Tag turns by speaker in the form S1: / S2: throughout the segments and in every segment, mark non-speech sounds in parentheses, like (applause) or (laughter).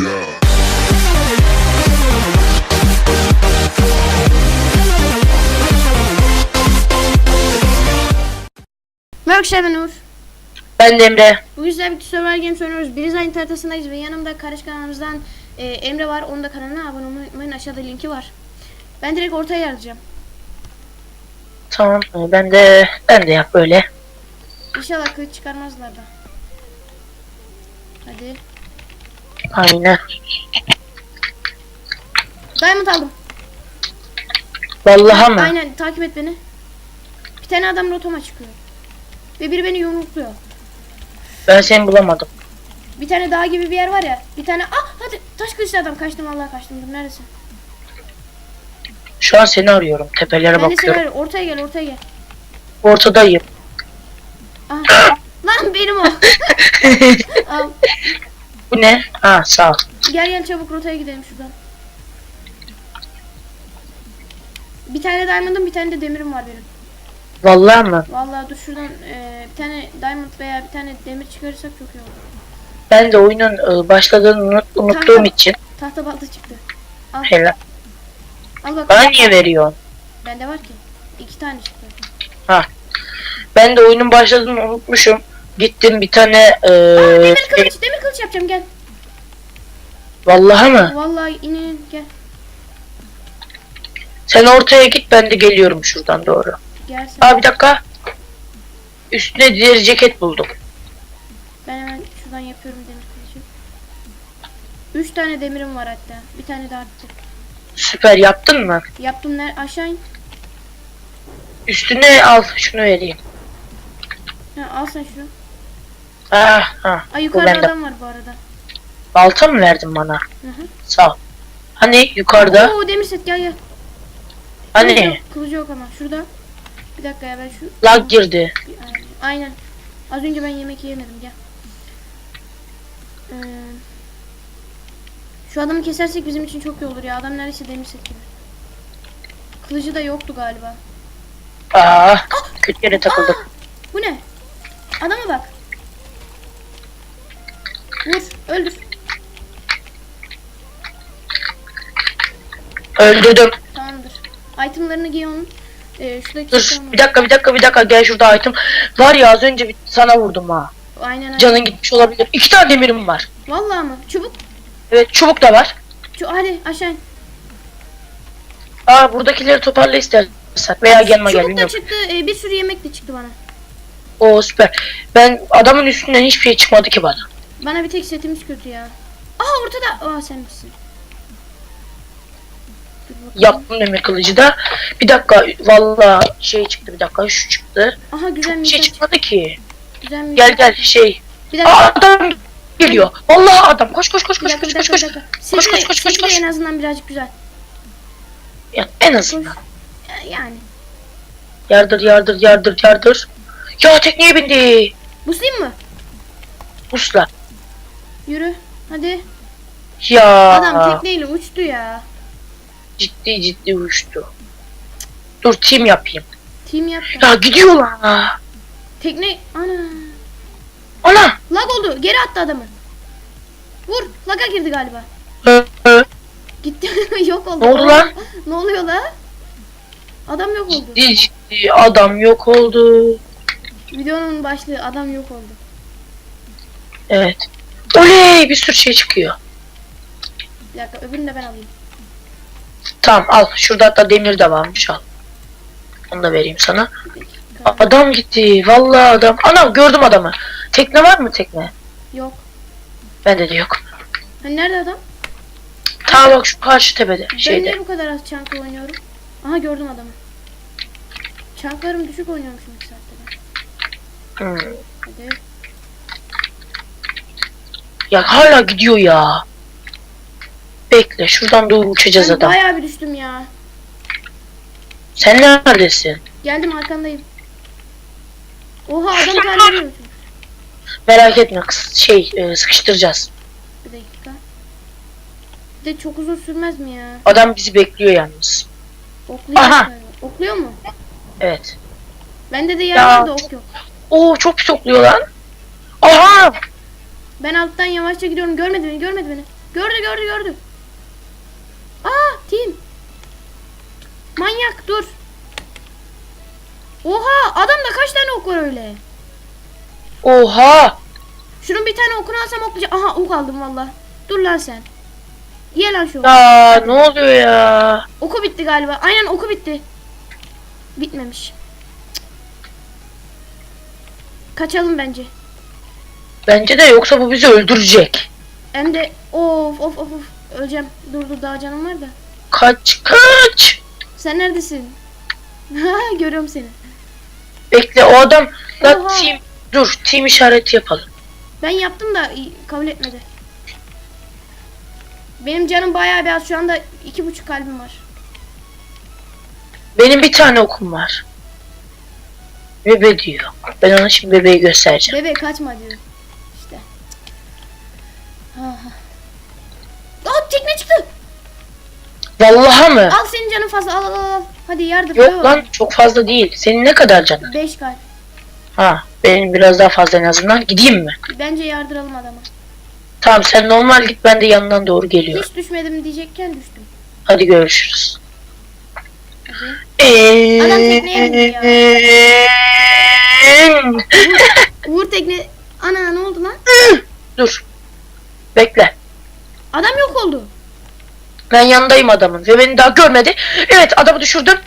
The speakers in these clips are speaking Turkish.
S1: Yeah.
S2: Merhaba ben Uğur.
S3: Ben de Emre.
S2: Bugün sizlerle birlikte Survival Games oynuyoruz. Biriz aynı haritasındayız ve yanımda kardeş kanalımızdan e, Emre var. Onun da kanalına abone olmayı unutmayın. Aşağıda linki var. Ben direkt ortaya yazacağım.
S3: Tamam. Ben de ben de yap böyle.
S2: İnşallah kılıç çıkarmazlar da. Hadi.
S3: Aynen.
S2: Diamond aldım.
S3: Vallahi mı?
S2: Aynen takip et beni. Bir tane adam rotama çıkıyor. Ve biri beni yumrukluyor.
S3: Ben seni bulamadım.
S2: Bir tane dağ gibi bir yer var ya. Bir tane ah hadi taş kılıçlı adam kaçtım vallahi kaçtım. Dur neredesin?
S3: Şu an seni arıyorum. Tepelere
S2: Ben
S3: bakıyorum.
S2: arıyorum. Ortaya gel ortaya gel.
S3: Ortadayım.
S2: Ah. Lan benim o. (laughs)
S3: Bu ne? Ha sağ ol.
S2: Gel gel çabuk rotaya gidelim şuradan. Bir tane diamond'ım bir tane de demirim var benim.
S3: Vallahi mı?
S2: Vallahi dur şuradan e, bir tane diamond veya bir tane demir çıkarırsak çok iyi olur.
S3: Ben de oyunun e, başladığını unut- unuttuğum
S2: Tamam.
S3: için
S2: Tahta balta çıktı. Al,
S3: helal.
S2: al bakalım.
S3: Bana niye veriyorsun?
S2: Bende var ki. İki tane çıktı.
S3: Ben de oyunun başladığını unutmuşum. Gittim bir tane e,
S2: Aa, demir
S3: şey-
S2: kılıç, demir kılıç yapacağım gel.
S3: Vallahi mı?
S2: Vallahi inin gel.
S3: Sen ortaya git ben de geliyorum şuradan doğru.
S2: Gel sen.
S3: Aa bir dakika. Üstüne deri ceket buldum.
S2: Ben hemen şuradan yapıyorum demir kılıcı. Üç tane demirim var hatta. Bir tane daha arttı.
S3: Süper yaptın mı?
S2: Yaptım ner aşağı in.
S3: Üstüne al şunu vereyim.
S2: Ha, al sen şunu.
S3: Ah, ah.
S2: Ay yukarıda adam var bu arada.
S3: Balta mı verdin bana?
S2: Hı hı.
S3: Sağ ol. Hani yukarıda?
S2: Oo demir set gel gel. Kılıcı
S3: Hani
S2: yok, kılıcı yok ama şurada. Bir dakika ya ben şu.
S3: lag girdi.
S2: Aynen. Az önce ben yemek yemedim gel. Ee, şu adamı kesersek bizim için çok iyi olur ya. Adam neredeyse demir set gibi. Kılıcı da yoktu galiba.
S3: Aa, kötü yere takıldım.
S2: Bu ne? Adama bak. Öldür.
S3: Öldürdüm.
S2: Tamamdır. Itemlarını giy onun. Ee, şuradaki
S3: Dur
S2: çiçeği
S3: bir dakika bir dakika bir dakika gel şurada item. Var ya az önce bir sana vurdum ha.
S2: Aynen aynen.
S3: Canın gitmiş olabilir. İki tane demirim var.
S2: Vallahi mı? Çubuk.
S3: Evet çubuk da var.
S2: Şu, hadi aşağı in.
S3: Aa buradakileri toparla istersen. Veya gelme gel
S2: Çubuk da
S3: bilmiyorum.
S2: çıktı. ee, bir sürü yemek de çıktı bana.
S3: Oo süper. Ben adamın üstünden hiçbir şey çıkmadı ki bana.
S2: Bana bir tek setimiz kötü ya. Aha ortada. Aa sen misin?
S3: Yaptım demir kılıcı da. Bir dakika valla şey çıktı bir dakika şu çıktı.
S2: Aha güzel
S3: Çok şey çıkmadı ki.
S2: Güzel bir
S3: Gel gel şey.
S2: Bir
S3: Aa
S2: dakika.
S3: adam geliyor. Vallahi adam. Koş koş koş koş koş koş koş. Koş, koş, koş, koş, koş.
S2: en azından birazcık güzel.
S3: Ya, en azından.
S2: Yani.
S3: Yardır yardır yardır yardır. Ya tekneye bindi.
S2: Buslayayım mı?
S3: Usla.
S2: Yürü. Hadi.
S3: Ya.
S2: Adam tekneyle uçtu ya.
S3: Ciddi ciddi uçtu. Dur team yapayım.
S2: Team yaptı.
S3: Ya gidiyor lan.
S2: Tekne ana.
S3: Ana.
S2: Lag oldu. Geri attı adamı. Vur. Laga girdi galiba. Gitti. (laughs) yok oldu.
S3: Ne oldu lan?
S2: ne oluyor la? Adam yok oldu.
S3: Ciddi ciddi adam yok oldu.
S2: Videonun başlığı adam yok oldu.
S3: Evet. Oley bir sürü şey çıkıyor.
S2: Bir dakika öbürünü de ben alayım.
S3: Tamam al. Şurada hatta demir de varmış al. Onu da vereyim sana. Adam gitti. Vallahi adam. Ana gördüm adamı. Tekne var mı tekne?
S2: Yok.
S3: Bende de yok.
S2: Hani nerede adam?
S3: Ta bak şu karşı tepede.
S2: Ben
S3: Şeyde.
S2: niye bu kadar az çankla oynuyorum? Aha gördüm adamı. Çanklarım düşük oynuyormuşum iki saatte ben.
S3: Hmm.
S2: Hadi.
S3: Ya hala gidiyor ya. Bekle şuradan doğru uçacağız
S2: Ben
S3: adam.
S2: bayağı bir düştüm ya.
S3: Sen neredesin?
S2: Geldim arkandayım. Oha adam terlemiyor.
S3: Merak etme kız şey e, sıkıştıracağız.
S2: Bir dakika. Bir de çok uzun sürmez mi ya?
S3: Adam bizi bekliyor yalnız.
S2: Okluyor
S3: Aha.
S2: galiba. Okluyor mu?
S3: Evet.
S2: Bende de
S3: Ya.
S2: var da ok yok.
S3: Oo çok pis okluyor lan. Aha!
S2: Ben alttan yavaşça gidiyorum. Görmedi beni, görmedi beni. Gördü gördü gördü. Aa team. Manyak dur. Oha adamda kaç tane ok var öyle?
S3: Oha.
S2: Şunun bir tane okunu alsam oklayacağım. Aha ok aldım valla. Dur lan sen. Ye lan şu.
S3: Ya ne oluyor ya?
S2: Oku bitti galiba. Aynen oku bitti. Bitmemiş. Kaçalım bence.
S3: Bence de yoksa bu bizi öldürecek.
S2: Hem de of of of of. Öleceğim. Dur dur daha canım var da.
S3: Kaç kaç.
S2: Sen neredesin? (laughs) Ha görüyorum seni.
S3: Bekle o adam da
S2: Oha.
S3: team dur team işareti yapalım.
S2: Ben yaptım da kabul etmedi. Benim canım bayağı bir az. Şu anda iki buçuk kalbim var.
S3: Benim bir tane okum var. Bebe diyor. Ben ona şimdi bebeği göstereceğim.
S2: Bebe kaçma diyor. Aa tekne çıktı.
S3: Vallahi mı?
S2: Al senin canın fazla. Al al al. Hadi yardım.
S3: Yok lan çok fazla değil. Senin ne kadar canın?
S2: 5 kalp.
S3: Ha benim biraz daha fazla en azından. Gideyim mi?
S2: Bence yardıralım adama.
S3: Tamam sen normal git ben de yanından doğru geliyorum.
S2: Hiç düşmedim diyecekken düştüm.
S3: Hadi görüşürüz.
S2: Hadi. Adam tekneye bindi (laughs) Uğur tekne... Ana ne oldu lan?
S3: Dur. Bekle.
S2: Adam yok oldu.
S3: Ben yanındayım adamın ve beni daha görmedi. Evet adamı düşürdüm.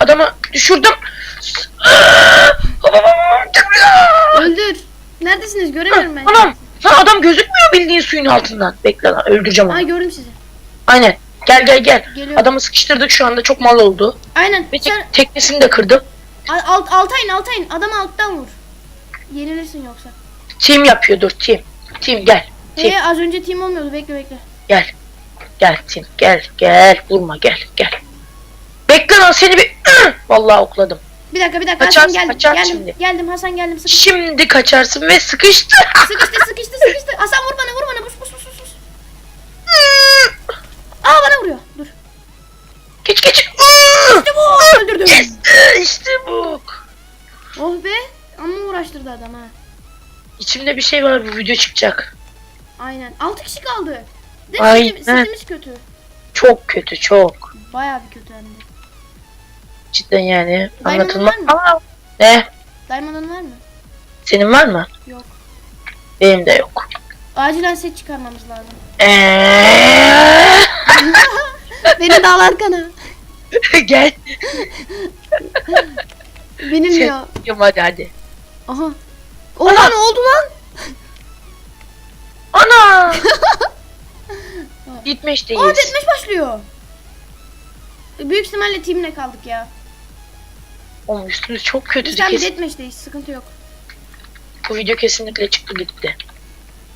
S3: Adamı düşürdüm. (gasps)
S2: Öldür. Neredesiniz? Göremiyorum ben.
S3: Anam. Lan adam gözükmüyor bildiğin suyun altından. Bekle lan öldüreceğim onu.
S2: Ay gördüm sizi.
S3: Aynen. Gel gel gel.
S2: Geliyorum.
S3: Adamı sıkıştırdık şu anda çok mal oldu.
S2: Aynen.
S3: Ve
S2: Sen
S3: teknesini de kırdım.
S2: al- alt, altayın altayın. Adamı alttan vur. Yenilirsin yoksa.
S3: Team yapıyor dur team. Team gel. Team
S2: Hey, az önce team olmuyordu. Bekle bekle.
S3: gel. Gel team gel gel. Vurma gel gel. Bekle lan seni bir... Vallahi okladım.
S2: Bir dakika bir dakika.
S3: Kaçarsın,
S2: Hasan geldim.
S3: kaçarsın
S2: Geldim.
S3: şimdi.
S2: Geldim Hasan geldim. Sıkıştı
S3: Şimdi kaçarsın ve sıkıştı.
S2: sıkıştı sıkıştı. sıkıştı. Hasan vur bana vur bana. Bus bus bus bus. Aa bana vuruyor. Dur.
S3: geç geç.
S2: İşte bu. Öldürdüm.
S3: Yes, işte bu.
S2: Oh be. Amma uğraştırdı adam ha.
S3: İçimde bir şey var bu video çıkacak.
S2: Aynen. 6 kişi kaldı. Değil mi?
S3: Aynen.
S2: Setimiz kötü.
S3: Çok kötü çok.
S2: Bayağı bir kötü hem de.
S3: Cidden yani
S2: Diamond'ın
S3: anlatılmaz
S2: var mı?
S3: ama ne?
S2: Diamond'ın var mı?
S3: Senin var mı?
S2: Yok.
S3: Benim de yok.
S2: Acilen set çıkarmamız lazım. (laughs)
S3: Eee?
S2: Beni de al arkana. (laughs)
S3: Gel.
S2: Benim
S3: Şey,
S2: ya.
S3: yapıyorum, hadi hadi.
S2: Aha. Oha ne oldu lan?
S3: Ana! (laughs) Gitmişteyiz.
S2: Aa deathmatch başlıyor. Büyük ihtimalle teamle kaldık ya.
S3: Oğlum üstümüz çok kötü.
S2: Tam
S3: Kesin,
S2: deathmatch'teyiz. Sıkıntı yok.
S3: bu video kesinlikle çıktı gitti.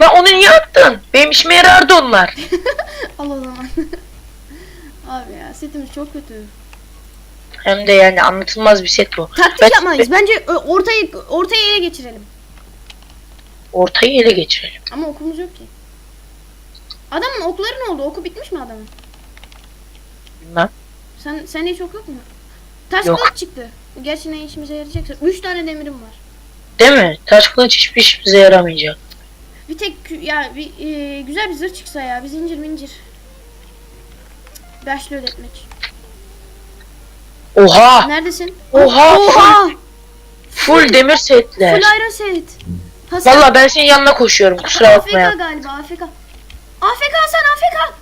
S3: Lan onu niye attın? Benim işime yarardı onlar. (laughs)
S2: Al o zaman. (laughs) Abi ya setimiz çok kötü.
S3: Hem de yani anlatılmaz bir set bu.
S2: Taktik
S3: Ben-
S2: yapmayız. Bence ortayı ortayı ele geçirelim.
S3: Ortayı ele geçirelim.
S2: Ama okumuz yok ki. Adamın okları ne oldu? Oku bitmiş mi adamın?
S3: Bilmem.
S2: Sen sen hiç ok yok mu? Taş
S3: Yok.
S2: kılıç çıktı. Gerçi ne işimize yarayacaksa. 3 tane demirim var.
S3: Değil mi? Taş kılıç hiçbir işimize yaramayacak.
S2: Bir tek kü- ya bir e, güzel bir zırh çıksa ya. Bir zincir mincir. Başlıyor deathmatch.
S3: Oha!
S2: Neredesin?
S3: Oha!
S2: Oha!
S3: Full demir setler.
S2: Full iron set. Hasan
S3: Valla ben senin yanına koşuyorum kusura bakma
S2: AFK
S3: ya.
S2: galiba AFK. AFK Hasan AFK.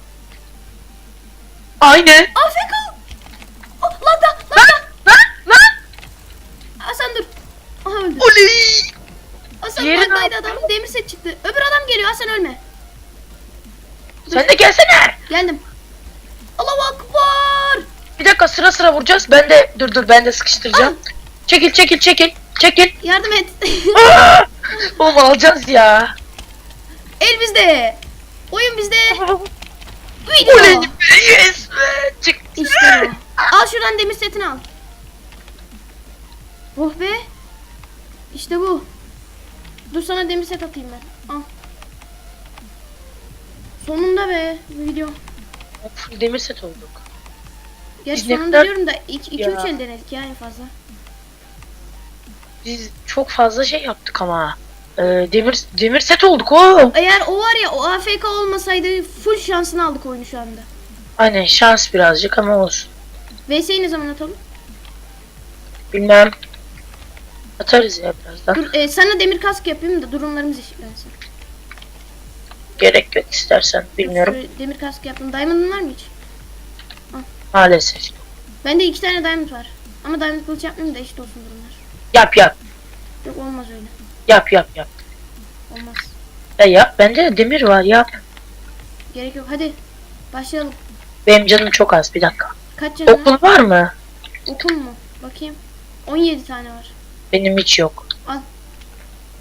S3: Aynen.
S2: AFK. Oh, lan da lan da.
S3: Lan lan.
S2: Hasan dur. Aha öldü.
S3: Oley.
S2: Hasan
S3: Diğeri ne
S2: baktaydı adam. Demir set çıktı. Öbür adam geliyor. Hasan ölme.
S3: Sen de gelsene.
S2: Geldim. Allahu akbar.
S3: Bir dakika sıra sıra vuracağız. Ben de dur dur ben de sıkıştıracağım. Çekil çekil çekil. Çekil.
S2: Yardım et. (laughs)
S3: Oğlum alacağız ya.
S2: El bizde. Oyun bizde.
S3: Oley (laughs)
S2: Video.
S3: be, yes be. Çık.
S2: İşte bu. Al şuradan demir setini al. Oh be. İşte bu. Dur sana demir set atayım ben. Al. Sonunda be video.
S3: Full demir set olduk.
S2: Gerçi
S3: Biz ne
S2: sonunda
S3: kadar-
S2: diyorum da 2-3
S3: Ya.
S2: el denedik ya en fazla.
S3: Biz çok fazla şey yaptık ama. Ee, demir demir set olduk o.
S2: Eğer o var ya o AFK olmasaydı full şansını aldık oyunu şu anda.
S3: Aynen şans birazcık ama olsun.
S2: VS'yi ne zaman atalım?
S3: Bilmem. Atarız ya birazdan.
S2: Dur, e, sana demir kask yapayım da durumlarımız eşitlensin.
S3: Gerek yok istersen. Bilmiyorum.
S2: Şöyle demir kask yaptım. Diamond'ın var mı hiç?
S3: Maalesef.
S2: Bende iki tane diamond var. Ama diamond kılıç yapmayayım da eşit olsun durumlar.
S3: Yap yap. Yap yap yap.
S2: Olmaz.
S3: Ya yap. Bende de demir var yap.
S2: Gerek yok. Hadi. Başlayalım.
S3: Benim canım çok az bir dakika.
S2: Kaç canın var?
S3: Okul var mı?
S2: Okun mu? Bakayım. 17 tane var.
S3: Benim hiç yok.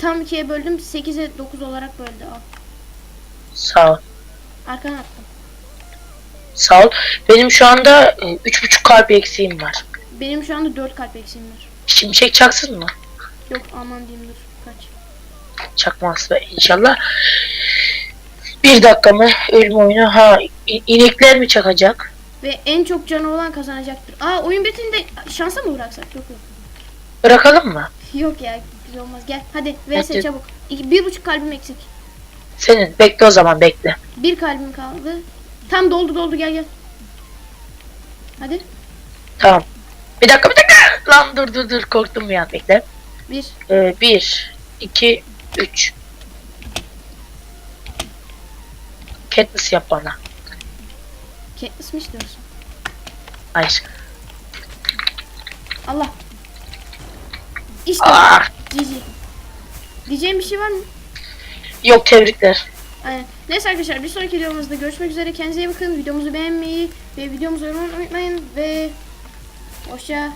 S2: Tam ikiye böldüm. 8'e 9 olarak böldü. Al.
S3: Sağ ol.
S2: Arkana attım.
S3: Sağ ol. Benim şu anda e, üç buçuk kalp eksiğim var.
S2: Benim şu anda 4 kalp eksiğim var.
S3: Şimşek çaksın mı?
S2: Yok aman diyeyim dur.
S3: Çakmaz be inşallah. Bir dakika mı? Ölüm oyunu. Ha inekler mi çakacak?
S2: Ve en çok canı olan kazanacaktır. Aa oyun bitince şansa mı bıraksak? Yok yok.
S3: Bırakalım mı?
S2: Yok ya güzel olmaz. Gel hadi vs
S3: Hadi.
S2: çabuk. İki, bir buçuk kalbim eksik.
S3: Senin. Bekle o zaman bekle.
S2: Bir kalbim kaldı. Tam doldu doldu gel gel. Hadi.
S3: Tamam. Bir dakika bir dakika. Lan dur dur dur korktum bir an bekle.
S2: Bir.
S3: Ee, bir, iki, üç. Katniss yap bana.
S2: Katniss mi istiyorsun?
S3: Hayır.
S2: Allah. İşte.
S3: Ah,
S2: GG. Diyeceğim bir şey var mı?
S3: yok tebrikler.
S2: Aynen. Neyse arkadaşlar bir sonraki videomuzda görüşmek üzere. Kendinize iyi bakın. Videomuzu beğenmeyi ve videomuzu yorumlamayı unutmayın. Ve hoşça